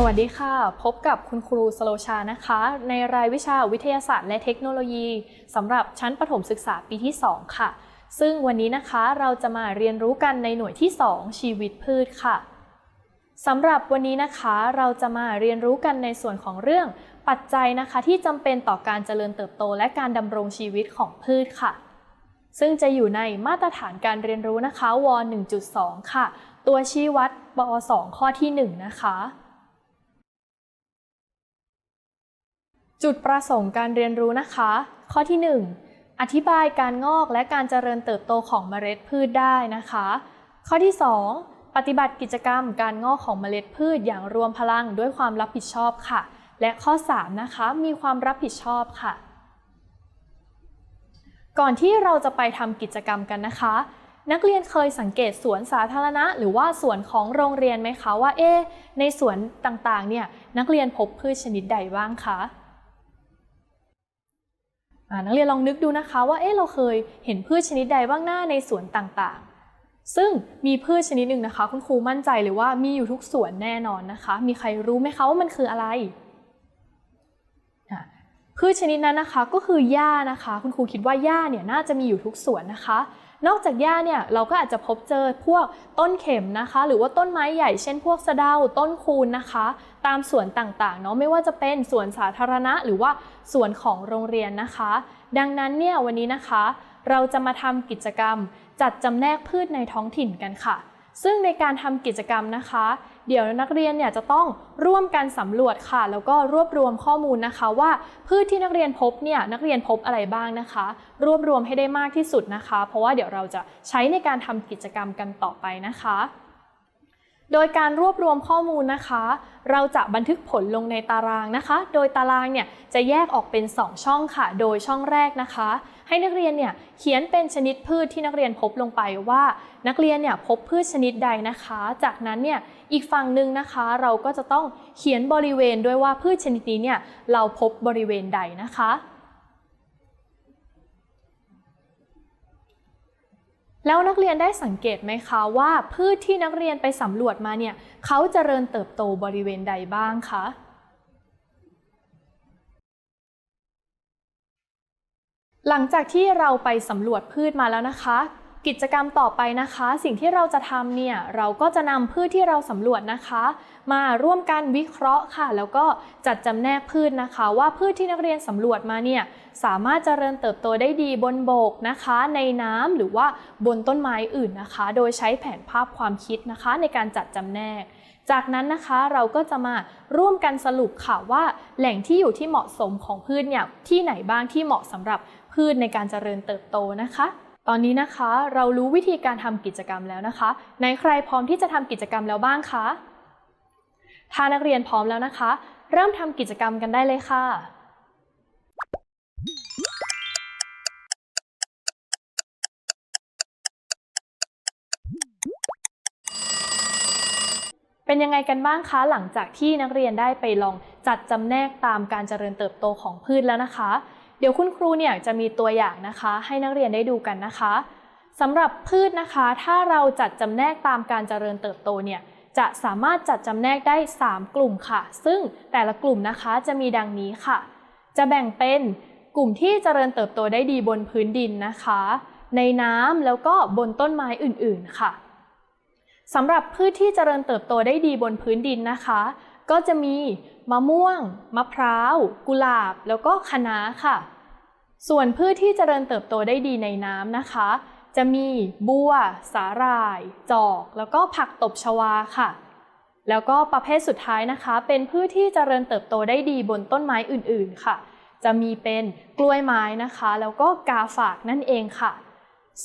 สวัสดีค่ะ พบกับคุณครูสโลชานะคะ ในรายวิชาวิทยาศาสตร์และเทคโนโลยีสำหรับชั้นประถมศึกษาปีที่ 2 ค่ะ ซึ่งวันนี้นะคะเราจะมาเรียนรู้กันในหน่วยที่ 2 ชีวิตพืชค่ะสำหรับวันนี้นะคะเราจะมาเรียนรู้กันในส่วนของเรื่องปัจจัยนะคะที่จำเป็นต่อการเจริญเติบโต และการดำรงชีวิตของพืชค่ะ ซึ่งจะอยู่ในมาตรฐานการเรียนรู้นะคะว 1.2 ค่ะ ตัวชี้วัดป 2 ข้อที่ 1 นะคะ จุดประสงค์การเรียนรู้นะคะ ข้อที่ 1 อธิบายการงอกและการเจริญเติบโตของเมล็ดพืชได้นะคะ ข้อที่ 2 ปฏิบัติกิจกรรมการงอกของเมล็ดพืชอย่างรวมพลังด้วยความรับผิดชอบค่ะ และข้อ 3 นะคะ มีความรับผิดชอบค่ะ ก่อนที่เราจะไปทำกิจกรรมกันนะคะ นักเรียนเคยสังเกตสวนสาธารณะ หรือว่าสวนของโรงเรียนไหมคะว่าเอ๊ในสวนต่างๆเนี่ยนักเรียนพบพืชชนิดใดบ้างคะ นักเรียนลองนึกดูนะคะว่าเอ๊ะเราเคยเห็นพืชชนิดใดบ้างหน้าในสวนต่างๆ ซึ่งมีพืชชนิดหนึ่งนะคะ คุณครูมั่นใจเลยว่ามีอยู่ทุกสวนแน่นอนนะคะ มีใครรู้ไหมคะว่ามันคืออะไร พืชชนิดนั้นนะคะก็คือหญ้านะคะ คุณครูคิดว่าหญ้าเนี่ยน่าจะมีอยู่ทุกสวนนะคะ นอกจากหญ้าเนี่ยเราก็อาจจะพบเจอพวกต้นเข็มนะคะ หรือว่าต้นไม้ใหญ่เช่นพวกสะเดาต้นคูนนะคะ ตามสวนต่างๆเนาะไม่ว่าจะเป็นสวนสาธารณะ หรือว่าสวนของโรงเรียนนะคะ ดังนั้นเนี่ยวันนี้นะคะ เราจะมาทำกิจกรรม จัดจำแนกพืชในท้องถิ่นกันค่ะ ซึ่งในการทำกิจกรรมนะคะ เดี๋ยวนักเรียนเนี่ยจะต้องร่วมกันสำรวจค่ะ แล้วก็รวบรวมข้อมูลนะคะ ว่าพืชที่นักเรียนพบเนี่ยนักเรียนพบอะไรบ้างนะคะ รวบรวมให้ได้มากที่สุดนะคะ เพราะว่าเดี๋ยวเราจะใช้ในการทำกิจกรรมกันต่อไปนะคะ โดยการรวบรวมข้อมูลนะคะ เราจะบันทึกผลลงในตารางนะคะ โดยตารางเนี่ยจะแยกออกเป็น 2 ช่องค่ะ โดยช่องแรกนะคะให้นักเรียนเนี่ยเขียนเป็นชนิดพืชที่นักเรียนพบลงไปว่า นักเรียนเนี่ยพบพืชชนิดใดนะคะ จากนั้นเนี่ย อีกฝั่งหนึ่งนะคะ เราก็จะต้องเขียนบริเวณด้วยว่าพืชชนิดนี้เนี่ยเราพบบริเวณใดนะคะ แล้วนักเรียนได้สังเกตไหมคะว่าพืชที่นักเรียนไปสำรวจมาเนี่ยเขาจเจริญเติบโตบริเวณใดบ้างคะหลังจากที่เราไปสำรวจพืชมาแล้วนะคะ กิจกรรมต่อไปนะคะ สิ่งที่เราจะทำเนี่ยเราก็จะนำพืชที่เราสำรวจนะคะ มาร่วมกันวิเคราะห์ค่ะ แล้วก็จัดจำแนกพืชนะคะ ว่าพืชที่นักเรียนสำรวจมาเนี่ยสามารถเจริญเติบโตได้ดีบนบกนะคะ ในน้ำหรือว่าบนต้นไม้อื่นนะคะ โดยใช้แผนภาพความคิดนะคะ ในการจัดจำแนกจากนั้นนะคะเราก็จะมาร่วมกันสรุปค่ะว่า แหล่งที่อยู่ที่เหมาะสมของพืชเนี่ยที่ไหนบ้างที่เหมาะสำหรับพืชในการเจริญเติบโตนะคะ ตอนนี้นะคะเรารู้วิธีการทำกิจกรรมแล้วนะคะ ในใครพร้อมที่จะทำกิจกรรมแล้วบ้างคะ ถ้านักเรียนพร้อมแล้วนะคะ เริ่มทำกิจกรรมกันได้เลยค่ะ เป็นยังไงกันบ้างคะ หลังจากที่นักเรียนได้ไปลองจัดจำแนกตามการเจริญเติบโตของพืชแล้วนะคะ เดี๋ยวคุณครูเนี่ยจะมีตัวอย่างนะคะ ให้นักเรียนได้ดูกันนะคะสำหรับพืชนะคะ ถ้าเราจัดจำแนกตามการเจริญเติบโตเนี่ยจะสามารถจัดจำแนกได้ 3 กลุ่มค่ะ ซึ่งแต่ละกลุ่มนะคะจะมีดังนี้ค่ะ จะแบ่งเป็นกลุ่มที่เจริญเติบโตได้ดีบนพื้นดินนะคะ ในน้ำแล้วก็บนต้นไม้อื่นๆค่ะสำหรับพืชที่เจริญเติบโตได้ดีบนพื้นดินนะคะ ก็จะมีมะม่วง มะพร้าว กุหลาบ แล้วก็คะน้าค่ะ ส่วนพืชที่เจริญเติบโตได้ดีในน้ำนะคะ จะมีบัว สาหร่าย จอก แล้วก็ผักตบชวาค่ะ แล้วก็ประเภทสุดท้ายนะคะ เป็นพืชที่เจริญเติบโตได้ดีบนต้นไม้อื่นๆค่ะ จะมีเป็นกล้วยไม้นะคะ แล้วก็กาฝากนั่นเองค่ะ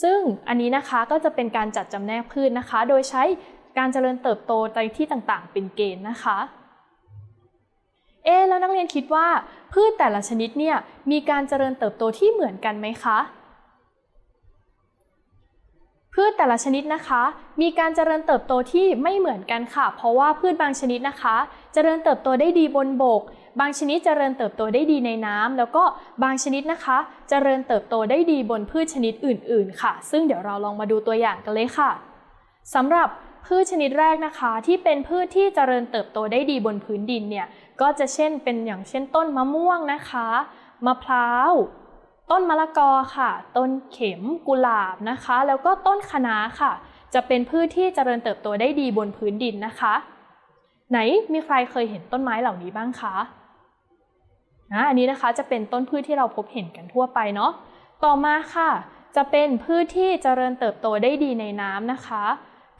ซึ่งอันนี้นะคะก็จะเป็นการจัดจำแนกพืชนะคะ โดยใช้การเจริญเติบโตในที่ต่างๆ เป็นเกณฑ์นะคะ เอ๊แล้วนักเรียนคิดว่า พืชแต่ละชนิดเนี่ยมีการเจริญเติบโตที่เหมือนกันไหมคะ พืชแต่ละชนิดนะคะ มีการเจริญเติบโตที่ไม่เหมือนกันค่ะ เพราะว่าพืชบางชนิดนะคะ เจริญเติบโตได้ดีบนบก บางชนิดเจริญเติบโตได้ดีในน้ำแล้วก็บางชนิดนะคะ เจริญเติบโตได้ดีบนพืชชนิดอื่น ๆ ค่ะ ซึ่งเดี๋ยวเราลองมาดูตัวอย่างกันเลยค่ะสำหรับพืชชนิดแรกนะคะ ที่เป็นพืชที่เจริญเติบโตได้ดีบนพื้นดินเนี่ย ก็จะเช่นเป็นอย่างเช่นต้นมะม่วงนะคะ มะพร้าว ต้นมะละกอค่ะ ต้นเข็มกุหลาบนะคะ แล้วก็ต้นคะน้าค่ะ จะเป็นพืชที่เจริญเติบโตได้ดีบนพื้นดินนะคะ ไหนมีใครเคยเห็นต้นไม้เหล่านี้บ้างคะอะอันนี้นะคะจะเป็นต้นพืชที่เราพบเห็นกันทั่วไปเนาะต่อมาค่ะ จะเป็นพืชที่เจริญเติบโตได้ดีในน้ำนะคะ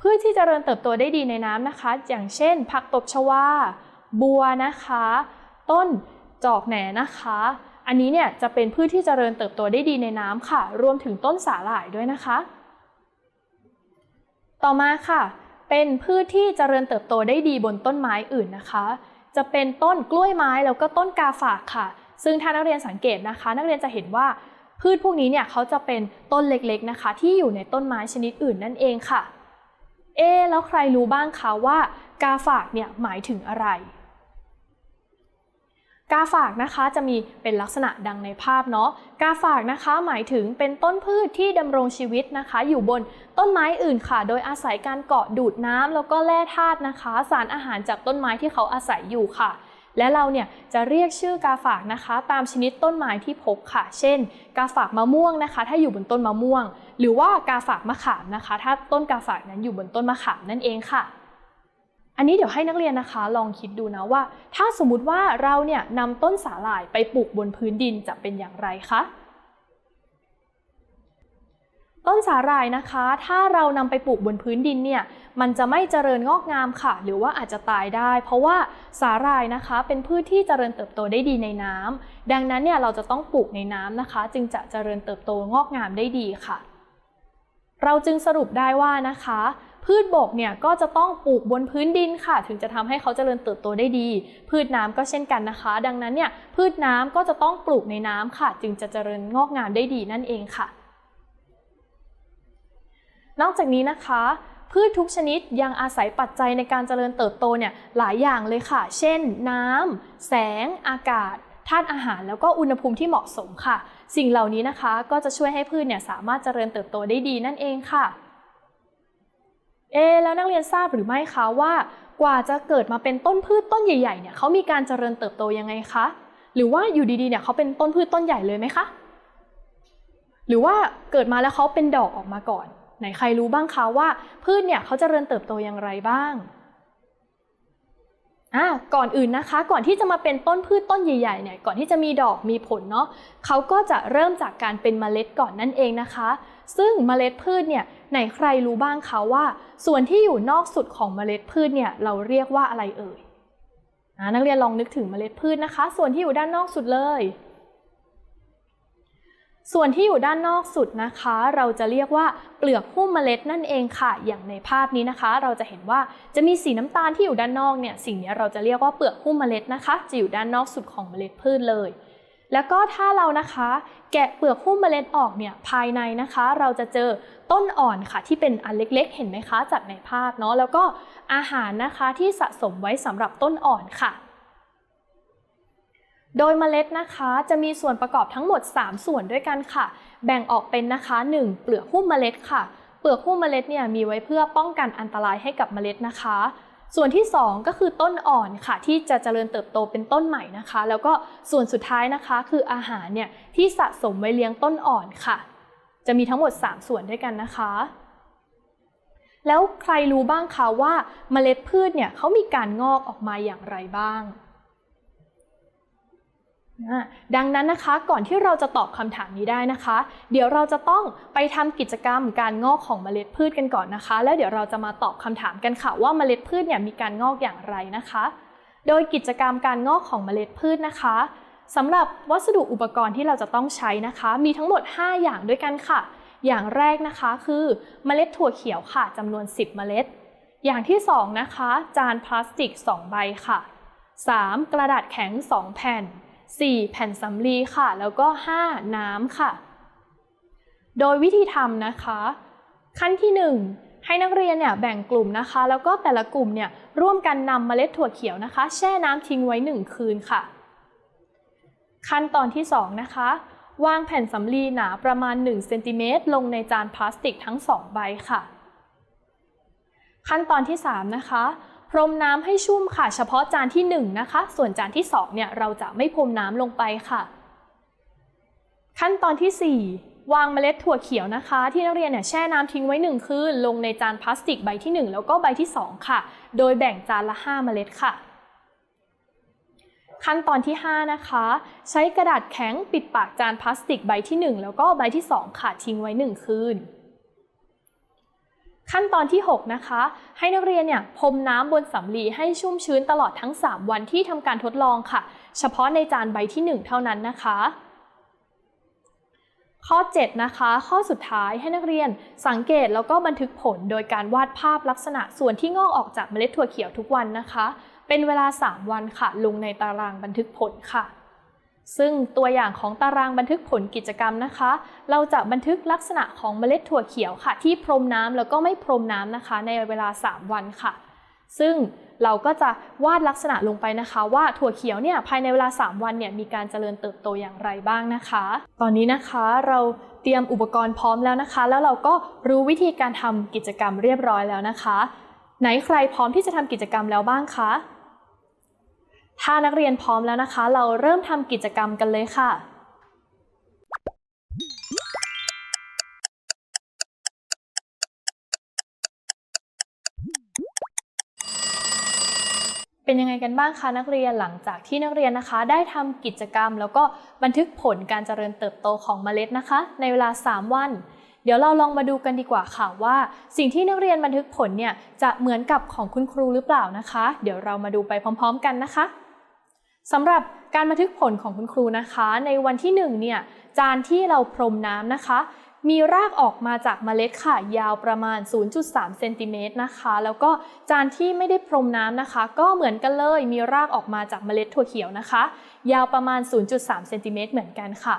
พืชที่เจริญเติบโตได้ดีในน้ำนะคะ อย่างเช่น ผักตบชวา บัวนะคะ ต้นจอกแหนนะคะ อันนี้เนี่ยจะเป็นพืชที่เจริญเติบโตได้ดีในน้ำค่ะ รวมถึงต้นสาหร่ายด้วยนะคะ ต่อมาค่ะ เป็นพืชที่เจริญเติบโตได้ดีบนต้นไม้อื่นนะคะ จะเป็นต้นกล้วยไม้แล้วก็ต้นกาฝากค่ะ ซึ่งถ้านักเรียนสังเกตนะคะ นักเรียนจะเห็นว่าพืชพวกนี้เนี่ยเขาจะเป็นต้นเล็กๆนะคะ ที่อยู่ในต้นไม้ชนิดอื่นนั่นเองค่ะ เอ๊แล้วใครรู้บ้างคะว่ากาฝากเนี่ยหมายถึงอะไร กาฝากนะคะจะมีเป็นลักษณะดังในภาพเนาะ กาฝากนะคะหมายถึงเป็นต้นพืชที่ดำรงชีวิตนะคะ อยู่บนต้นไม้อื่นค่ะ โดยอาศัยการเกาะดูดน้ำแล้วก็แร่ธาตุนะคะ สารอาหารจากต้นไม้ที่เขาอาศัยอยู่ค่ะ และเราเนี่ยจะเรียกชื่อกาฝากนะคะ ตามชนิดต้นไม้ที่พบค่ะ เช่น กาฝากมะม่วงนะคะ ถ้าอยู่บนต้นมะม่วง หรือว่ากาฝากมะขามนะคะ ถ้าต้นกาฝากนั้นอยู่บนต้นมะขามนั่นเองค่ะ อันนี้เดี๋ยวให้นักเรียนนะคะลองคิดดูนะว่า ถ้าสมมุติว่าเราเนี่ยนำต้นสาหร่ายไปปลูกบนพื้นดินจะเป็นอย่างไรคะต้นสาหร่ายนะคะ ถ้าเรานำไปปลูกบนพื้นดินเนี่ย มันจะไม่เจริญงอกงามค่ะ หรือว่าอาจจะตายได้ เพราะว่าสาหร่ายนะคะ เป็นพืชที่เจริญเติบโตได้ดีในน้ำดังนั้นเนี่ยเราจะต้องปลูกในน้ำนะคะ จึงจะเจริญเติบโตงอกงามได้ดีค่ะ เราจึงสรุปได้ว่านะคะ พืชบกเนี่ยก็จะต้องปลูกบนพื้นดินค่ะ ถึงจะทำให้เขาเจริญเติบโตได้ดี พืชน้ำก็เช่นกันนะคะ ดังนั้นเนี่ยพืชน้ำก็จะต้องปลูกในน้ำค่ะ จึงจะเจริญงอกงามได้ดีนั่นเองค่ะ นอกจากนี้นะคะพืชทุกชนิดยังอาศัยปัจจัยในการเจริญเติบโตเนี่ยหลายอย่างเลยค่ะ เช่น น้ำ แสง อากาศ ธาตุอาหาร แล้วก็อุณหภูมิที่เหมาะสมค่ะ สิ่งเหล่านี้นะคะก็จะช่วยให้พืชเนี่ยสามารถเจริญเติบโตได้ดีนั่นเองค่ะ เอแล้วนักเรียนทราบหรือไม่คะว่ากว่าจะเกิดมาเป็นต้นพืชต้นใหญ่ๆเนี่ยเขามีการเจริญเติบโตยังไงคะ หรือว่าอยู่ดีๆเนี่ยเขาเป็นต้นพืชต้นใหญ่เลยไหมคะ หรือว่าเกิดมาแล้วเขาเป็นดอกออกมาก่อน ไหนใครรู้บ้างคะว่า พืชเนี่ยเขาจเจริญเติบโตอย่างไรบ้างอะก่อนอื่นนะคะ ก่อนที่จะมาเป็นต้นพืชต้นใหญ่ๆเนี่ยก่อนที่จะมีดอกมีผลเนาะเขาก็จะเริ่มจากการเป็นเมล็ดก่อนนั่นเองนะคะ ซึ่งเมล็ดพืชเนี่ยไหนใครรู้บ้างคะว่า ส่วนที่อยู่นอกสุดของเมล็ดพืชเนี่ยเราเรียกว่าอะไรเอ่ยนักเรียนลองนึกถึงเมล็ดพืชนะคะ ส่วนที่อยู่ด้านนอกสุดเลย ส่วนที่อยู่ด้านนอกสุดนะคะ เราจะเรียกว่าเปลือกหุ้มเมล็ดนั่นเองค่ะ อย่างในภาพนี้นะคะ เราจะเห็นว่าจะมีสีน้ำตาลที่อยู่ด้านนอกเนี่ยสิ่งนี้เราจะเรียกว่าเปลือกหุ้มเมล็ดนะคะ จะอยู่ด้านนอกสุดของเมล็ดพืชเลย แล้วก็ถ้าเรานะคะแกะเปลือกหุ้มเมล็ดออกเนี่ยภายในนะคะ เราจะเจอต้นอ่อนค่ะ ที่เป็นอันเล็กๆ เห็นไหมคะจากในภาพเนาะแล้วก็อาหารนะคะที่สะสมไว้สำหรับต้นอ่อนค่ะ โดยเมล็ดนะคะจะมีส่วนประกอบทั้งหมด 3 ส่วนด้วยกันค่ะ แบ่งออกเป็นนะคะ 1. เปลือกหุ้มเมล็ดค่ะ เปลือกหุ้มเมล็ดเนี่ยมีไว้เพื่อป้องกันอันตรายให้กับเมล็ดนะคะ ส่วนที่ 2 ก็คือต้นอ่อนค่ะ ที่จะเจริญเติบโตเป็นต้นใหม่นะคะ แล้วก็ส่วนสุดท้ายนะคะ คืออาหารเนี่ยที่สะสมไว้เลี้ยงต้นอ่อนค่ะ จะมีทั้งหมด 3 ส่วนด้วยกันนะคะ แล้วใครรู้บ้างคะว่าเมล็ดพืชเนี่ยเขามีการงอกออกมาอย่างไรบ้าง ดังนั้นนะคะก่อนที่เราจะตอบคำถามนี้ได้นะคะ เดี๋ยวเราจะต้องไปทำกิจกรรมการงอกของเมล็ดพืชกันก่อนนะคะ แล้วเดี๋ยวเราจะมาตอบคำถามกันค่ะว่าเมล็ดพืชเนี่ยมีการงอกอย่างไรนะคะ โดยกิจกรรมการงอกของเมล็ดพืชนะคะสำหรับวัสดุอุปกรณ์ที่เราจะต้องใช้นะคะ มีทั้งหมด 5 อย่างด้วยกันค่ะ อย่างแรกนะคะคือเมล็ดถั่วเขียวค่ะจำนวน 10 เมล็ด อย่างที่ 2 นะคะ จานพลาสติก 2 ใบค่ะ 3. กระดาษแข็ง 2 แผ่น 4. แผ่นสำลีค่ะ แล้วก็ 5. น้ำค่ะ โดยวิธีทำนะคะ ขั้นที่ 1 ให้นักเรียนเนี่ยแบ่งกลุ่มนะคะ แล้วก็แต่ละกลุ่มเนี่ยร่วมกันนำเมล็ดถั่วเขียวนะคะ แช่น้ำทิ้งไว้ 1 คืนค่ะ ขั้นตอนที่ 2 นะคะ วางแผ่นสำลีหนาประมาณ1เซนติเมตรลงในจานพลาสติกทั้ง 2 ใบค่ะ ขั้นตอนที่ 3 นะคะ พรมน้ำให้ชุ่มค่ะ เฉพาะจานที่1นะคะ ส่วนจานที่2เนี่ยเราจะไม่พรมน้ำลงไปค่ะ ขั้นตอนที่ 4 วางเมล็ดถั่วเขียวนะคะ ที่นักเรียนเนี่ยแช่น้ำทิ้งไว้1คืนลงในจานพลาสติกใบที่ 1 แล้วก็ใบที่ 2 ค่ะ โดยแบ่งจานละ 5 เมล็ดค่ะ ขั้นตอนที่ 5 นะคะ ใช้กระดาษแข็งปิดปากจานพลาสติกใบที่ 1 แล้วก็ใบที่ 2 ค่ะทิ้งไว้ 1 คืน ขั้นตอนที่ 6 นะคะ ให้นักเรียนเนี่ยพรมน้ำบนสำลีให้ชุ่มชื้นตลอดทั้ง 3 วันที่ทำการทดลองค่ะ เฉพาะในจานใบที่ 1 เท่านั้นนะคะ ข้อ 7 นะคะ ข้อสุดท้ายให้นักเรียนสังเกตแล้วก็บันทึกผลโดยการวาดภาพลักษณะส่วนที่งอกออกจากเมล็ดถั่วเขียวทุกวันนะคะ เป็นเวลา 3 วันค่ะ ลงในตารางบันทึกผลค่ะ ซึ่งตัวอย่างของตารางบันทึกผลกิจกรรมนะคะ เราจะบันทึกลักษณะของเมล็ดถั่วเขียวค่ะ ที่พรมน้ำแล้วก็ไม่พรมน้ำนะคะ ในเวลา 3 วันค่ะ ซึ่งเราก็จะวาดลักษณะลงไปนะคะ ว่าถั่วเขียวเนี่ยภายในเวลา 3 วันเนี่ยมีการเจริญเติบโตอย่างไรบ้างนะคะ ตอนนี้นะคะเราเตรียมอุปกรณ์พร้อมแล้วนะคะ แล้วเราก็รู้วิธีการทำกิจกรรมเรียบร้อยแล้วนะคะ ไหนใครพร้อมที่จะทำกิจกรรมแล้วบ้างคะ ถ้านักเรียนพร้อมแล้วนะคะ เราเริ่มทำกิจกรรมกันเลยค่ะ เป็นยังไงกันบ้างคะนักเรียนหลังจากที่นักเรียนนะคะ ได้ทำกิจกรรม แล้วก็บันทึกผลการเจริญเติบโตของเมล็ดนะคะ ในเวลา 3 วันเดี๋ยวเราลองมาดูกันดีกว่าค่ะว่า สิ่งที่นักเรียนบันทึกผลเนี่ยจะเหมือนกับของคุณครูหรือเปล่านะคะ เดี๋ยวเรามาดูไปพร้อม ๆ กันนะคะ สำหรับการบันทึกผลของคุณครูนะคะ ในวันที่ 1 เนี่ย จานที่เราพรมน้ำนะคะ มีรากออกมาจากเมล็ดค่ะ ยาวประมาณ 0.3 เซนติเมตรนะคะ แล้วก็จานที่ไม่ได้พรมน้ำนะคะ ก็เหมือนกันเลย มีรากออกมาจากเมล็ดถั่วเขียวนะคะ ยาวประมาณ 0.3 เซนติเมตรเหมือนกันค่ะ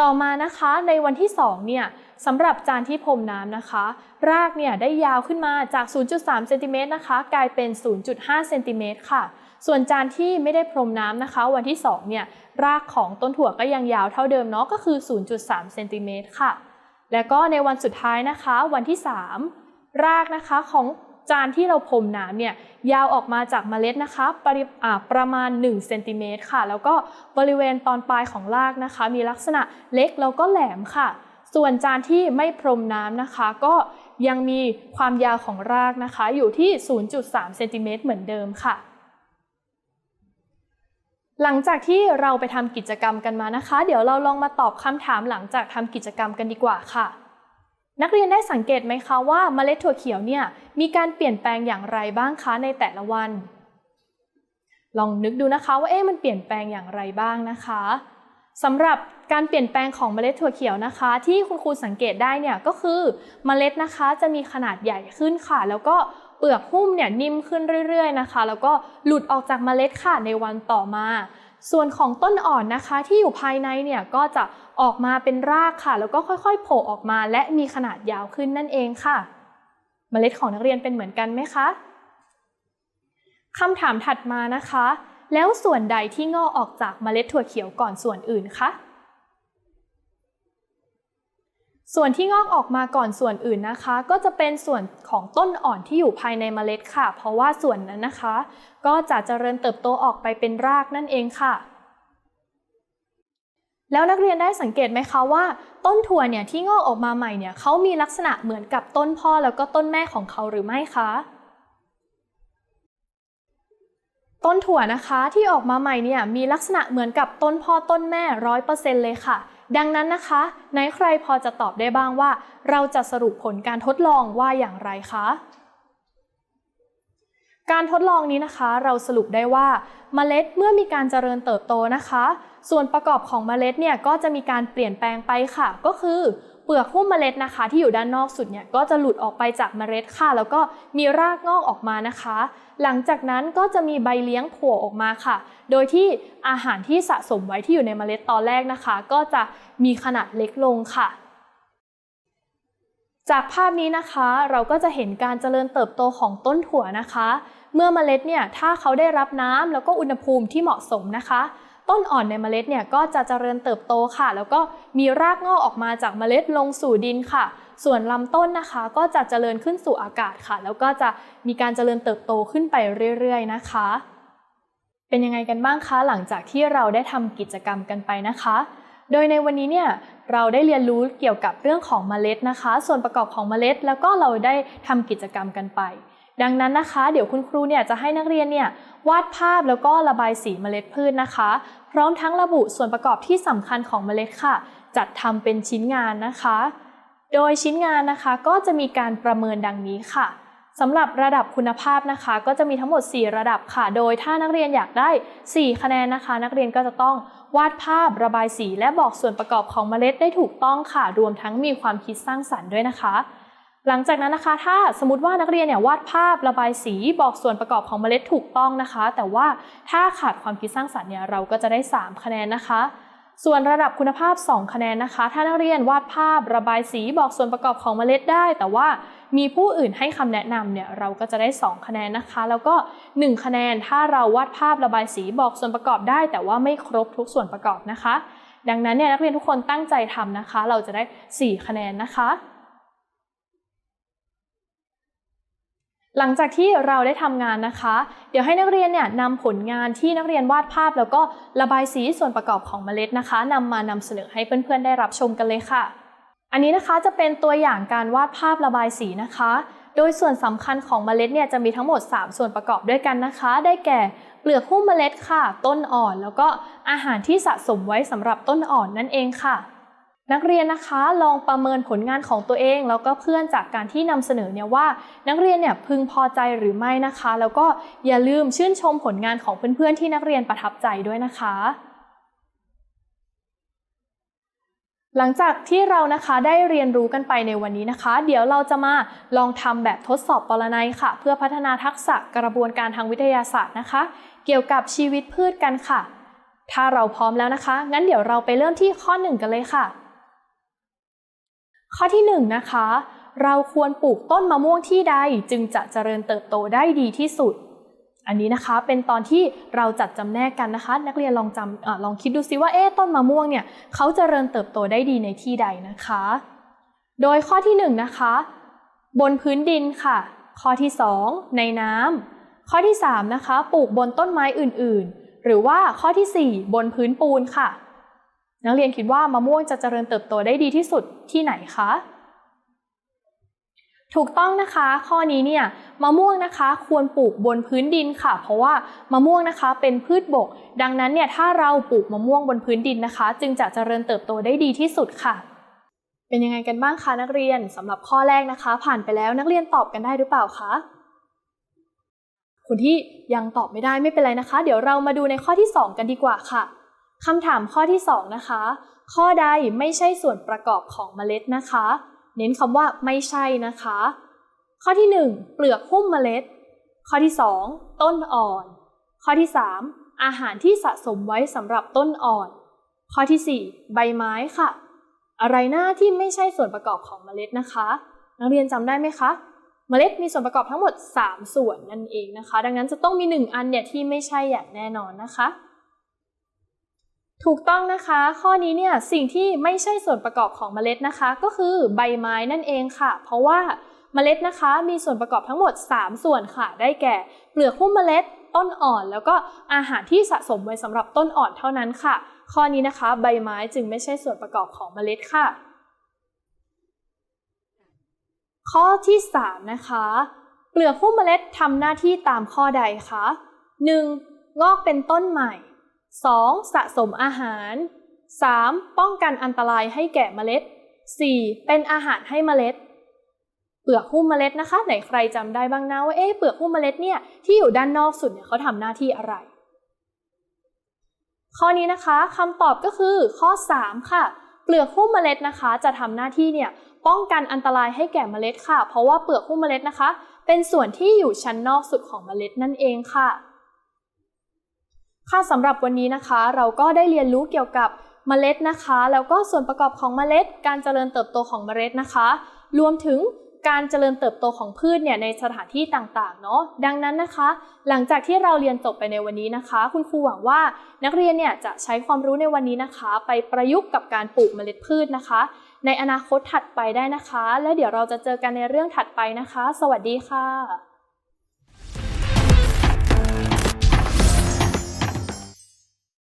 ต่อมานะคะในวันที่ 2 เนี่ยสำหรับจานที่พรมน้ำนะคะ รากเนี่ยได้ยาวขึ้นมาจาก 0.3 เซนติเมตรนะคะ กลายเป็น 0.5 เซนติเมตรค่ะ ส่วนจานที่ไม่ได้พรมน้ำนะคะ วันที่2เนี่ยรากของต้นถั่วก็ยังยาวเท่าเดิมเนาะก็คือ 0.3เซนติเมตรค่ะ แล้วก็ในวันสุดท้ายนะคะ วันที่ 3 รากนะคะของจานที่เราพรมน้ำเนี่ยยาวออกมาจากเมล็ดนะคะปริประมาณ1เซนติเมตรค่ะ แล้วก็บริเวณตอนปลายของรากนะคะ มีลักษณะเล็กแล้วก็แหลมค่ะ ส่วนจานที่ไม่พรมน้ำนะคะ ก็ยังมีความยาวของรากนะคะ อยู่ที่ 0.3เซนติเมตรเหมือนเดิมค่ะ หลังจากที่เราไปทำกิจกรรมกันมานะคะ เดี๋ยวเราลองมาตอบคำถามหลังจากทำกิจกรรมกันดีกว่าค่ะ นักเรียนได้สังเกตไหมคะว่าเมล็ดถั่วเขียวเนี่ยมีการเปลี่ยนแปลงอย่างไรบ้างคะในแต่ละวัน ลองนึกดูนะคะว่าเอ๊ะมันเปลี่ยนแปลงอย่างไรบ้างนะคะสำหรับการเปลี่ยนแปลงของเมล็ดถั่วเขียวนะคะ ที่คุณครูสังเกตได้เนี่ยก็คือเมล็ดนะคะจะมีขนาดใหญ่ขึ้นค่ะ แล้วก็ เปลือกหุ้มเนี่ยนิ่มขึ้นเรื่อยๆนะคะ แล้วก็หลุดออกจากเมล็ดค่ะในวันต่อมา ส่วนของต้นอ่อนนะคะที่อยู่ภายในเนี่ยก็จะออกมาเป็นรากค่ะ แล้วก็ค่อยๆ โผล่ออกมาและมีขนาดยาวขึ้นนั่นเองค่ะเมล็ดของนักเรียนเป็นเหมือนกันไหมคะคำถามถัดมานะคะ แล้วส่วนใดที่งอกออกจากเมล็ดถั่วเขียวก่อนส่วนอื่นคะ ส่วนที่งอกออกมาก่อนส่วนอื่นนะคะ ก็จะเป็นส่วนของต้นอ่อนที่อยู่ภายในเมล็ดค่ะ เพราะว่าส่วนนั้นนะคะ ก็จะเจริญเติบโตออกไปเป็นรากนั่นเองค่ะ แล้วนักเรียนได้สังเกตไหมคะว่า ต้นถั่วเนี่ยที่งอกออกมาใหม่เนี่ยเขามีลักษณะเหมือนกับต้นพ่อแล้วก็ต้นแม่ของเขาหรือไม่คะต้นถั่วนะคะที่ออกมาใหม่เนี่ยมีลักษณะเหมือนกับต้นพ่อต้นแม่ร้อยเปอร์เซ็นต์เลยค่ะ ดังนั้นนะคะไหนใครพอจะตอบได้บ้างว่า เราจะสรุปผลการทดลองว่าอย่างไรคะการทดลองนี้นะคะเราสรุปได้ว่าเมล็ดเมื่อมีการเจริญเติบโตนะคะ ส่วนประกอบของเมล็ดเนี่ยก็จะมีการเปลี่ยนแปลงไปค่ะ ก็คือ เปลือกหุ้มเมล็ดนะคะ ที่อยู่ด้านนอกสุดเนี่ยก็จะหลุดออกไปจากเมล็ดค่ะ แล้วก็มีรากงอกออกมานะคะ หลังจากนั้นก็จะมีใบเลี้ยงโผล่ออกมาค่ะ โดยที่อาหารที่สะสมไว้ที่อยู่ในเมล็ดตอนแรกนะคะ ก็จะมีขนาดเล็กลงค่ะจากภาพนี้นะคะเราก็จะเห็นการเจริญเติบโตของต้นถั่วนะคะ เมื่อเมล็ดเนี่ยถ้าเขาได้รับน้ำแล้วก็อุณหภูมิที่เหมาะสมนะคะ ต้นอ่อนในเมล็ดเนี่ยก็จะเจริญเติบโตค่ะ แล้วก็มีรากงอกออกมาจากเมล็ดลงสู่ดินค่ะ ส่วนลำต้นนะคะก็จะเจริญขึ้นสู่อากาศค่ะ แล้วก็จะมีการเจริญเติบโตขึ้นไปเรื่อย ๆ นะคะ เป็นยังไงกันบ้างคะ หลังจากที่เราได้ทำกิจกรรมกันไปนะคะ โดยในวันนี้เนี่ยเราได้เรียนรู้เกี่ยวกับเรื่องของเมล็ดนะคะ ส่วนประกอบของเมล็ด แล้วก็เราได้ทำกิจกรรมกันไป ดังนั้นนะคะ เดี๋ยวคุณครูเนี่ยจะให้นักเรียนเนี่ยวาดภาพแล้วก็ระบายสีเมล็ดพืชนะคะ พร้อมทั้งระบุส่วนประกอบที่สำคัญของเมล็ดค่ะ จัดทำเป็นชิ้นงานนะคะ โดยชิ้นงานนะคะก็จะมีการประเมินดังนี้ค่ะสำหรับระดับคุณภาพนะคะ ก็จะมีทั้งหมด 4 ระดับค่ะ โดยถ้านักเรียนอยากได้ 4 คะแนนนะคะ นักเรียนก็จะต้องวาดภาพระบายสีและบอกส่วนประกอบของเมล็ดได้ถูกต้องค่ะ รวมทั้งมีความคิดสร้างสรรค์ด้วยนะคะ หลังจากนั้นนะคะ ถ้าสมมติว่านักเรียนเนี่ยวาดภาพระบายสีบอกส่วนประกอบของเมล็ดถูกต้องนะคะ แต่ว่าถ้าขาดความคิดสร้างสรรค์เนี่ยเราก็จะได้ 3 คะแนนนะคะ ส่วนระดับคุณภาพ 2 คะแนนนะคะ ถ้านักเรียนวาดภาพระบายสีบอกส่วนประกอบของเมล็ดได้ แต่ว่ามีผู้อื่นให้คำแนะนำเนี่ยเราก็จะได้ 2 คะแนนนะคะ แล้วก็ 1 คะแนนถ้าเราวาดภาพระบายสีบอกส่วนประกอบได้ แต่ว่าไม่ครบทุกส่วนประกอบนะคะ ดังนั้นเนี่ยนักเรียนทุกคนตั้งใจทำนะคะ เราจะได้ 4 คะแนนนะคะ หลังจากที่เราได้ทำงานนะคะ เดี๋ยวให้นักเรียนเนี่ยนำผลงานที่นักเรียนวาดภาพ แล้วก็ระบายสีส่วนประกอบของเมล็ดนะคะนำมานำเสนอให้เพื่อนๆได้รับชมกันเลยค่ะ อันนี้นะคะจะเป็นตัวอย่างการวาดภาพระบายสีนะคะ โดยส่วนสำคัญของเมล็ดเนี่ยจะมีทั้งหมด 3 ส่วนประกอบด้วยกันนะคะ ได้แก่เปลือกหุ้มเมล็ดค่ะ ต้นอ่อน แล้วก็อาหารที่สะสมไว้สำหรับต้นอ่อนนั่นเองค่ะ นักเรียนนะคะลองประเมินผลงานของตัวเอง แล้วก็เพื่อนจากการที่นำเสนอเนี่ยว่า นักเรียนเนี่ยพึงพอใจหรือไม่นะคะ แล้วก็อย่าลืมชื่นชมผลงานของเพื่อนๆที่นักเรียนประทับใจด้วยนะคะ หลังจากที่เรานะคะได้เรียนรู้กันไปในวันนี้นะคะ เดี๋ยวเราจะมาลองทำแบบทดสอบปรนัยค่ะ เพื่อพัฒนาทักษะกระบวนการทางวิทยาศาสตร์นะคะ เกี่ยวกับชีวิตพืชกันค่ะ ถ้าเราพร้อมแล้วนะคะ งั้นเดี๋ยวเราไปเริ่มที่ข้อ 1 กันเลยค่ะ ข้อที่1นงนะคะ เราควรปลูกต้นมะม่วงที่ใดจึงจะเจริญเติบโตได้ดีที่สุด อันนี้นะคะเป็นตอนที่เราจัดจำแนกกันนะคะ นักเรียนลองจำอลองคิดดูซิว่าเอ๊ต้นมะม่วงเนี่ยเขาเจริญเติบโตได้ดีในที่ใดนะคะ โดยข้อที่1นงนะคะ บนพื้นดินค่ะ ข้อที่ 2 ในน้ำข้อที่3นะคะปลูกบนต้นไม้อื่นๆ หรือว่าข้อทีสี่4 บนพื้นปูนค่ะ นักเรียนคิดว่ามะม่วงจะเจริญเติบโตได้ดีที่สุดที่ไหนคะ ถูกต้องนะคะ ข้อนี้เนี่ยมะม่วงนะคะควรปลูกบนพื้นดินค่ะ เพราะว่ามะม่วงนะคะเป็นพืชบก ดังนั้นเนี่ยถ้าเราปลูกมะม่วงบนพื้นดินนะคะ จึงจะเจริญเติบโตได้ดีที่สุดค่ะ เป็นยังไงกันบ้างคะนักเรียนสำหรับข้อแรกนะคะ ผ่านไปแล้วนักเรียนตอบกันได้หรือเปล่าคะคนที่ยังตอบไม่ได้ไม่เป็นไรนะคะ เดี๋ยวเรามาดูในข้อที่ 2 กันดีกว่าค่ะ คำถามข้อที่ 2 นะคะ ข้อใดไม่ใช่ส่วนประกอบของเมล็ดนะคะ เน้นคำว่าไม่ใช่นะคะ ข้อที่ 1 เปลือกหุ้มเมล็ด ข้อที่ 2 ต้นอ่อน ข้อที่ 3 อาหารที่สะสมไว้สำหรับต้นอ่อน ข้อที่ 4 ใบไม้ค่ะ อะไรหน้าที่ไม่ใช่ส่วนประกอบของเมล็ดนะคะ นักเรียนจำได้ไหมคะเมล็ดมีส่วนประกอบทั้งหมด 3 ส่วนนั่นเองนะคะ ดังนั้นจะต้องมี 1 อันเนี่ยที่ไม่ใช่อย่างแน่นอนนะคะ ถูกต้องนะคะ ข้อนี้เนี่ยสิ่งที่ไม่ใช่ส่วนประกอบของเมล็ดนะคะ ก็คือใบไม้นั่นเองค่ะ เพราะว่าเมล็ดนะคะมีส่วนประกอบทั้งหมด 3 ส่วนค่ะ ได้แก่ เปลือกหุ้มเมล็ด ต้นอ่อน แล้วก็อาหารที่สะสมไว้สำหรับต้นอ่อนเท่านั้นค่ะ ข้อนี้นะคะ ใบไม้จึงไม่ใช่ส่วนประกอบของเมล็ดค่ะ ข้อที่ 3 นะคะ เปลือกหุ้มเมล็ดทำหน้าที่ตามข้อใดคะ 1. งอกเป็นต้นใหม่ 2. สะสมอาหาร 3. ป้องกันอันตรายให้แก่เมล็ด 4. เป็นอาหารให้เมล็ด เปลือกหุ้มเมล็ดนะคะ ไหนใครจำได้บ้างนะว่าเอ๊ะเปลือกหุ้มเมล็ดเนี่ยที่อยู่ด้านนอกสุดเนี่ยเขาทำหน้าที่อะไร ข้อนี้นะคะคำตอบก็คือข้อ 3 ค่ะ เปลือกหุ้มเมล็ดนะคะ จะทำหน้าที่เนี่ยป้องกันอันตรายให้แก่เมล็ดค่ะ เพราะว่าเปลือกหุ้มเมล็ดนะคะ เป็นส่วนที่อยู่ชั้นนอกสุดของเมล็ดนั่นเองค่ะ ค่ะสำหรับวันนี้นะคะ เราก็ได้เรียนรู้เกี่ยวกับเมล็ดนะคะ แล้วก็ส่วนประกอบของเมล็ด การเจริญเติบโตของเมล็ดนะคะ รวมถึงการเจริญเติบโตของพืชเนี่ยในสถานที่ต่างๆเนาะดังนั้นนะคะ หลังจากที่เราเรียนจบไปในวันนี้นะคะ คุณครูหวังว่านักเรียนเนี่ยจะใช้ความรู้ในวันนี้นะคะ ไปประยุกต์กับการปลูกเมล็ดพืชนะคะ ในอนาคตถัดไปได้นะคะ และเดี๋ยวเราจะเจอกันในเรื่องถัดไปนะคะ สวัสดีค่ะ